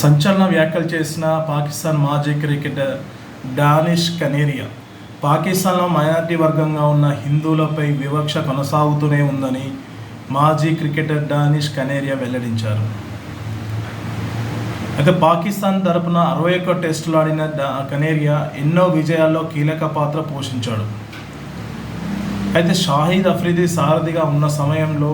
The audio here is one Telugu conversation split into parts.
సంచలన వ్యాఖ్యలు చేసిన పాకిస్తాన్ మాజీ క్రికెటర్ డానిష్ కనేరియా పాకిస్తాన్లో మైనార్టీ వర్గంగా ఉన్న హిందువులపై వివక్ష కొనసాగుతూనే ఉందని మాజీ క్రికెటర్ డానిష్ కనేరియా వెల్లడించారు. అయితే పాకిస్తాన్ తరపున అరవై ఒక్క టెస్టులు ఆడిన కనేరియా ఎన్నో విజయాల్లో కీలక పాత్ర పోషించాడు. అయితే షాహిద్ అఫ్రిది సారథిగా ఉన్న సమయంలో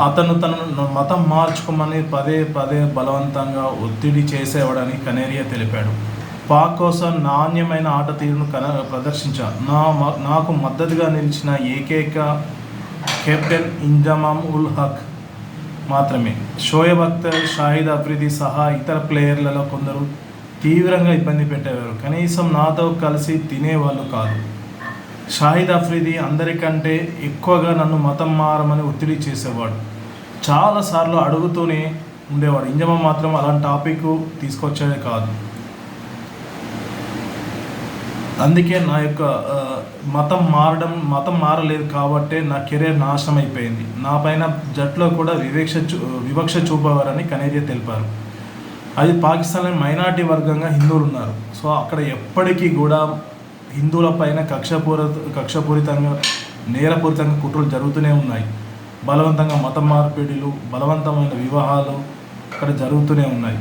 అతను తనను మతం మార్చుకోమని పదే పదే బలవంతంగా ఒత్తిడి చేసేవాడని కనేరియా తెలిపాడు. పాక్ కోసం నాణ్యమైన ఆట తీరును కన ప్రదర్శించా నా మ- నాకు మద్దతుగా నిలిచిన ఏకైక కెప్టెన్ ఇంజమామ్ ఉల్ హక్ మాత్రమే. షోయబ్ అఖ్తర్ షాహిద్ అఫ్రిది సహా ఇతర ప్లేయర్లలో కొందరు తీవ్రంగా ఇబ్బంది పెట్టేవారు. కనీసం నాతో కలిసి తినేవాళ్ళు కాదు. షాహిద్ అఫ్రీది అందరికంటే ఎక్కువగా నన్ను మతం మారమని ఒత్తిడి చేసేవాడు. చాలాసార్లు అడుగుతూనే ఉండేవాడు. ఇంజమ మాత్రం అలాంటి టాపిక్ తీసుకొచ్చేది కాదు. అందుకే నా యొక్క మతం మారడం మతం మారలేదు కాబట్టే నా కెరీర్ నాశనం అయిపోయింది. నా పైన జట్లో కూడా వివేక్ష చూ వివక్ష చూపేవారని కనేరియా తెలిపారు. అది పాకిస్తాన్లో మైనార్టీ వర్గంగా హిందువులు ఉన్నారు సో అక్కడ ఎప్పటికీ కూడా హిందువుల పైన కక్షపూర కక్షపూరితంగా నేరపూరితంగా కుట్రలు జరుగుతూనే ఉన్నాయి. బలవంతంగా మత మార్పిడిలు బలవంతమైన వివాహాలు అక్కడ జరుగుతూనే ఉన్నాయి.